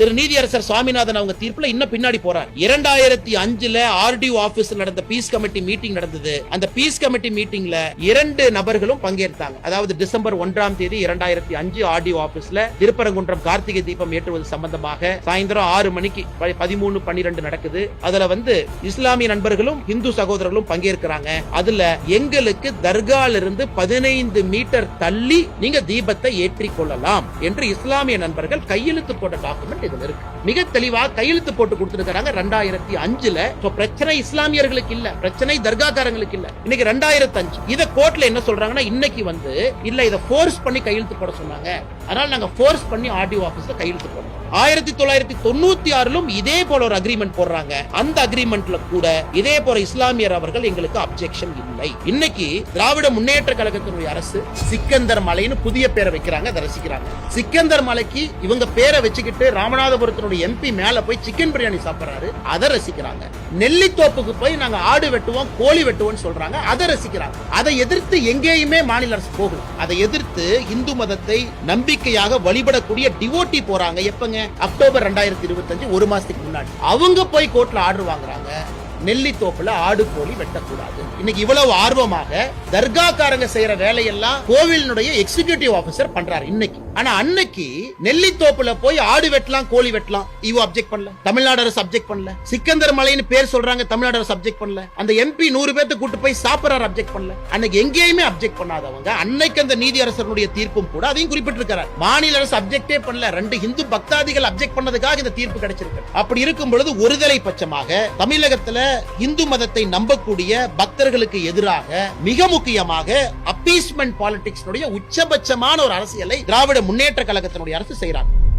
திரு நீதியரசர் சுவாமிநாதன் அவங்க தீர்ப்புல இன்னும் பின்னாடி போறார். இரண்டாயிரத்தி அஞ்சுல ஆர்டிஓ ஆபீஸ்ல நடந்த பீஸ் கமிட்டி மீட்டிங் நடந்தது. அந்த பீஸ் கமிட்டி மீட்டிங்ல இரண்டு நபர்களும் பங்கேற்றாங்க. அதாவது டிசம்பர் ஒன்றாம் தேதி இரண்டாயிரத்தி அஞ்சு ஆர்டிஓ ஆபீஸ்ல திருப்பரங்குன்றம் கார்த்திகை தீபம் ஏற்றுவது சம்பந்தமாக சாயந்தரம் ஆறு மணிக்கு பதிமூணு பன்னிரெண்டு நடக்குது. அதுல வந்து இஸ்லாமிய நண்பர்களும் இந்து சகோதரர்களும் பங்கேற்கிறாங்க. அதுல எங்களுக்கு தர்கால இருந்து பதினைந்து மீட்டர் தள்ளி நீங்க தீபத்தை ஏற்றிக் கொள்ளலாம் என்று இஸ்லாமிய நண்பர்கள் கையெழுத்து போட்ட டாக்குமெண்ட் இதுல இருக்கு. மிக தெளிவா கையெழுத்து போட்டு கொடுத்திருக்காங்க ரெண்டாயிரத்தி அஞ்சுல. பிரச்சனை இஸ்லாமியர்களுக்கு இல்ல. பிரச்சனை தர்காக்காரங்களுக்கு இல்ல. இன்னைக்கு ரெண்டாயிரத்தி அஞ்சு இத கோர்ட்ல என்ன சொல்றாங்கன்னா இன்னைக்கு வந்து இல்ல இதை ஃபோர்ஸ் பண்ணி கையெழுத்து போட சொன்னாங்க. அதனால நாங்க ஃபோர்ஸ் பண்ணி ஆர்டிஓ ஆபீஸ்ல கையெழுத்து போடுறோம். ஆயிரத்தி தொள்ளாயிரத்தி தொண்ணூத்தி ஆறிலும் இதே போல ஒரு அக்ரிமெண்ட் போடுறாங்க. அந்த அக்ரிமெண்ட்ல கூட இதே போல இஸ்லாமியர் அவர்கள் எங்களுக்கு அப்செக்ஷன் இல்லை. இன்னைக்கு திராவிட முன்னேற்ற கழகத்தினுடைய அரசு சிக்கந்தர் மலைன்னு புதிய பேரை வைக்கிறாங்க அதை ரசிக்கிறாங்க. சிக்கந்தர் மலைக்கு இவங்க பேரை வச்சுக்கிட்டு ராமநாதபுரத்தினுடைய எம்பி மேல போய் சிக்கன் பிரியாணி சாப்பிடுறாரு அதை ரசிக்கிறாங்க. நெல்லித்தோப்புக்கு போய் நாங்க ஆடு வெட்டுவோம் கோழி வெட்டுவோம்னு சொல்றாங்க அதை ரசிக்கிறாங்க. அதை எதிர்த்து எங்கேயுமே மாநில அரசு போகும் அதை எதிர்த்து இந்து மதத்தை நம்பிக்கையாக வழிபடக்கூடிய டிவோட்டி போறாங்க. எப்பங்க? அக்டோபர் ரெண்டாயிரத்தி இருபத்தஞ்சு ஒரு மாசத்துக்கு முன்னாடி. அவங்க போய் கோர்ட்ல ஆர்டர் வாங்குறாங்க. நெல்லித்தோப்புல ஆடு கோழி வெட்டக்கூடாது. இன்னைக்கு இவ்வளவு ஆர்வமாக தர்காக்காரங்க செய்யற வேலையெல்லாம் கோவிலினுடைய எக்ஸிகியூட்டிவ் ஆபீசர் பண்றாரு இன்னைக்கு. ஆனா அன்னைக்கு நெல்லித்தோப்புல போய் ஆடு வெட்டலாம் கோழி வெட்டலாம் இவ அப்செக்ட் பண்ணல. தமிழ்நாடு அரசு அப்செக்ட் பண்ணல. சிக்கந்தர் மலைன்னு பேர் சொல்றாங்க தமிழ்நாடு அரசு அப்செக்ட் பண்ணல. அந்த எம்பி நூறு பேர்த்து கூட்டு போய் சாப்பிடறாரு அப்செக்ட் பண்ணல. அன்னைக்கு எங்கேயுமே அப்செக்ட் பண்ணாதவங்க அன்னைக்கு அந்த நீதி நீதியரசருடைய தீர்ப்பும் கூட அதையும் குறிப்பிட்டிருக்கிறார். மாநில அரசு அப்செக்டே பண்ணல ரெண்டு இந்து பக்தாதிகள் அப்செக்ட் பண்ணதுக்காக இந்த தீர்ப்பு கிடைச்சிருக்கு. அப்படி இருக்கும் பொழுது ஒருதலை பட்சமாக தமிழகத்துல இந்து மதத்தை நம்பக்கூடிய பக்தர்களுக்கு எதிராக மிக முக்கியமாக அப்பீஸ்மெண்ட் பாலிடிக்ஸ் உச்சபட்சமான ஒரு அரசியலை திராவிட முன்னேற்ற கழகத்தினுடைய அரசு செய்யறாங்க